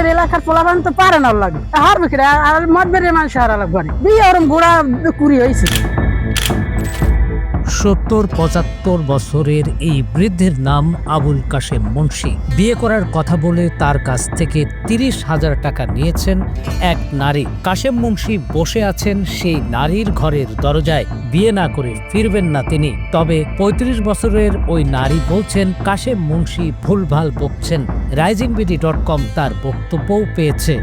এখানের এলাকার পোলাবান তো পারে না লাগে। হারবে বিক্রি আর মদ বেরিয়ে মানুষ হারা লাগবে দিয়ে ওরম ঘোড়া কুড়ি হয়েছে সত্তর, পঁচাত্তর বছরের এই বৃদ্ধের নাম আবুল কাশেম মুন্সি। বিয়ে করার কথা বলে তার কাছ থেকে তিরিশ হাজার টাকা নিয়েছেন এক নারী। কাশেম মুন্সি বসে আছেন সেই নারীর ঘরের দরজায়। বিয়ে না করে ফিরবেন না তিনি। তবে ৩৫ বছরের ওই নারী বলছেন, কাশেম মুন্সি ভুলভাল বকছেন। রাইজিং বিডি ডট কম তার বক্তব্যও পেয়েছে।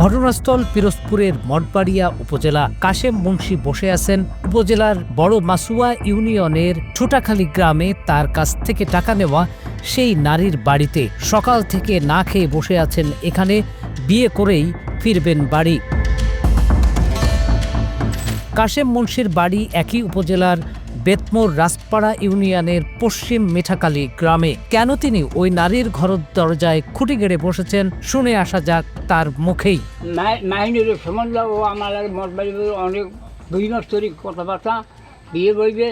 ঘটনাস্থল পিরোজপুরের মঠবাড়িয়া উপজেলা কাশেম মুন্সি বসে আছেন উপজেলার বড় মাসুয়া ইউনিয়নের ছোটাখালী গ্রামে তার কাছ থেকে টাকা নেওয়া সেই নারীর বাড়িতে সকাল থেকে না খেয়ে বসে আছেন এখানে বিয়ে করেই ফিরবেন বাড়ি। কাশেম মুন্সির বাড়ি একই উপজেলার বেতমোর রাজপাড়া ইউনিয়নের পশ্চিম মিঠাকালী গ্রামে। কেন তিনি ওই নারীর ঘরের দরজায় খুঁটি গেড়ে বসেছেন শুনে আসা যাক তার মুখেই। মাহিনীর সম্বন্ধ ও আমার অনেক দুই কথাবার্তা, বিয়ে বইবে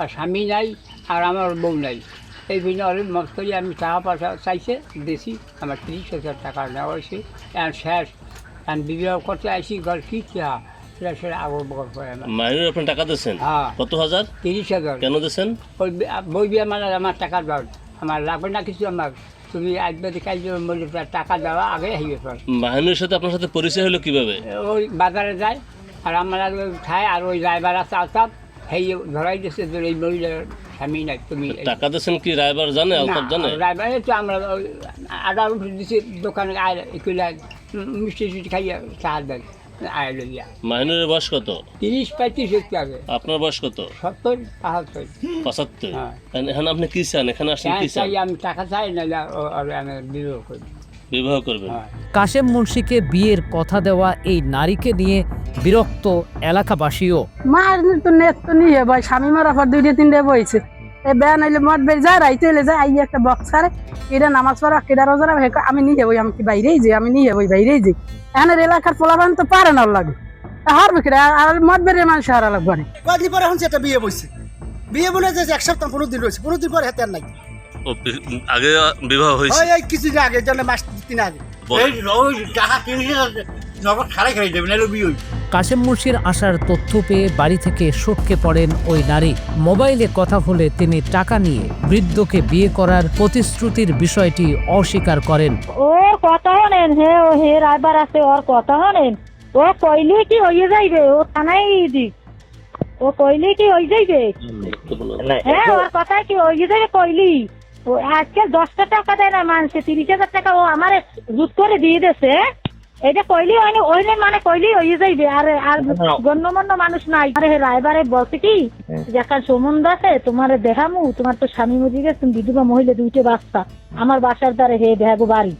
আর স্বামী নাই, আর আমার বউ নাই। এই জন্য অনেক মত করি আমি টাকা পয়সা চাইছে বেশি আমার তিরিশ হাজার টাকা নেওয়া হয়েছে। এখন শেষ আমি বিবাহ করতে আইসি ঘর কি চা সেটা আগর বগর করে আমার আপনি টাকা দিচ্ছেন হ্যাঁ। কত হাজার? তিরিশ হাজার। কেন দিচ্ছেন বই বিয়ে মানে আমার টাকা দাও। আমার লাগবে না কিছু আমার। তুমি আসবে কাজ টাকা দেওয়া আগে পর মাহিনের সাথে আপনার সাথে পরিচয় হলো কীভাবে? ওই বাজারে যায় আর আমরা খায় আর ওই ড্রাইভার আছে আলতাপ সেই ধরাই দিচ্ছে যে এই মহিলার স্বামী নাই তুমি টাকা দিচ্ছেন কি রায়বার জানে আলতাপ জানে? ড্রাইভার তো আমরা আদা উঠে দিচ্ছি দোকানে এগুলা মিষ্টি মিষ্টি খাইয়া চা দেন বয়স কত? তিরিশ পঁয়ত্রিশ হচ্ছে আগে আপনার বয়স কত? সত্তর বাহাত্তর পঁচাত্তর? হ্যাঁ। এখন আপনি কি চান? এখানে আসেন কি চান? আমি টাকা চাই না আমি বিবাহ করি। বিবাহ করবেন? হ্যাঁ। কাশেম মুন্সিকে বিয়ের কথা দেওয়া এই নারীকে নিয়ে বিরক্ত এলাকাবাসীও। মার তো নেট তো নিয়ে ভাই স্বামী মারা পর দুইটা তিনটে বইছে। বেয়া নাইলে মদ বের যায় রাইতে এলে যায় আই একটা বক্স ছাড়ে এটা নামাজ পড়া কেডা রোজা রাখে, আমি নিয়ে বই আমি কি বাইরেই যাই আমি নিয়ে বই বাইরেই যাই। এখানের এলাকার পোলাপান তো পারে না লাগে। হার বিক্রি আর মদ বেরিয়ে মানুষ হারা লাগবে কয়েকদিন পরে এখন সেটা বিয়ে বসছে বিয়ে বলে যে এক সপ্তাহ পনেরো দিন রয়েছে পনেরো দিন পরে হাতে আর নাই। আগে বিবাহ হয়েছে। এই কিছুদিন আগে জন্য মাস তিন আগে। এই টাকা নগদ বিয়ে কাশেম মুন্সির আসার তথ্য পেয়ে বাড়ি থেকে সটকে পড়েন ওই নারী। মোবাইলে কথা বলে তিনি টাকা নিয়ে বৃদ্ধকে বিয়ে করার প্রতিশ্রুতির বিষয়টি অস্বীকার করেন। ও কথা হনেন হে, ও হে রাইবার আছে, ওর কথা হনেন ও কইলে কি হয়ে যাইবে? ও থানায় দিক ও কইলে কি হয়ে যাইবে? হ্যাঁ ওর কথা কি হয়ে যাবে কইলি? আজকে দশটা টাকা দেয় না মানুষে তিরিশ হাজার টাকা ও আমার জুত করে দিয়ে দেছে এটা কইলি হয়নি ওইনে মানে কইলি হয়ে যাইবে। আর আর গণ্যমান্য মানুষ নাই। আরে হে রায়বারে বলছে কি যে একটা সম্বন্ধ আছে তোমার দেখামু তোমার তো স্বামী মরে গেছে তুমি বিধবা মহিলা দুইটা বাচ্চা। আমার বাসার দ্বারে হে দেখাবো বাড়ি।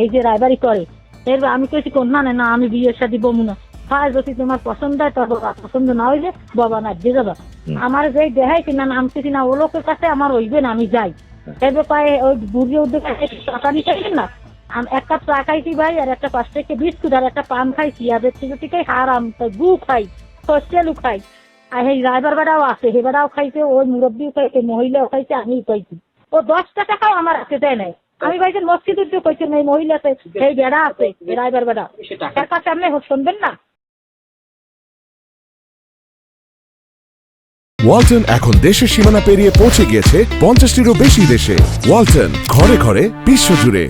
এই যে রায়বাড়ি করে। এরপর আমি কইছি কোন না না আমি বিয়ের সাথে বমু না। হয় যদি তোমার পছন্দ হয় তোর বাবা পছন্দ না হইলে বাবা না দিয়ে যাবা। আমার যে দেখাইছি না আমি কিছু না ও লোকের কাছে আমার হইবে না আমি যাই। এরপর পায়ে ওই বুড়ি উদ্যোগে টাকা নিতে না। আমি একটা চা খাইছি ভাই আর একটা পাঁচ থেকে বিস্কুট আর একটা পান খাইছি আর থেকে থেকে হারাম তাই গু খাই সস্যলু খাই। আর এই রাইবার বেড়াও আছে হে বেড়াও খাইছে ওই মুরব্বীও খাইছে মহিলাও খাইছে আমিও খাইছি। ও দশটা টাকাও আমার হাতে দেয় নাই। আমি ভাইছেন মসজিদ উদ্যোগ কইছেন এই মহিলাতে এই বেড়া আছে এই রাইবার বেড়া। তার কাছে আপনি শুনবেন না? ওয়ালটন এখন দেশের সীমানা পেরিয়ে পৌঁছে গিয়েছে পঞ্চাশটিরও বেশি দেশে। ওয়ালটন ঘরে ঘরে বিশ্বজুড়ে।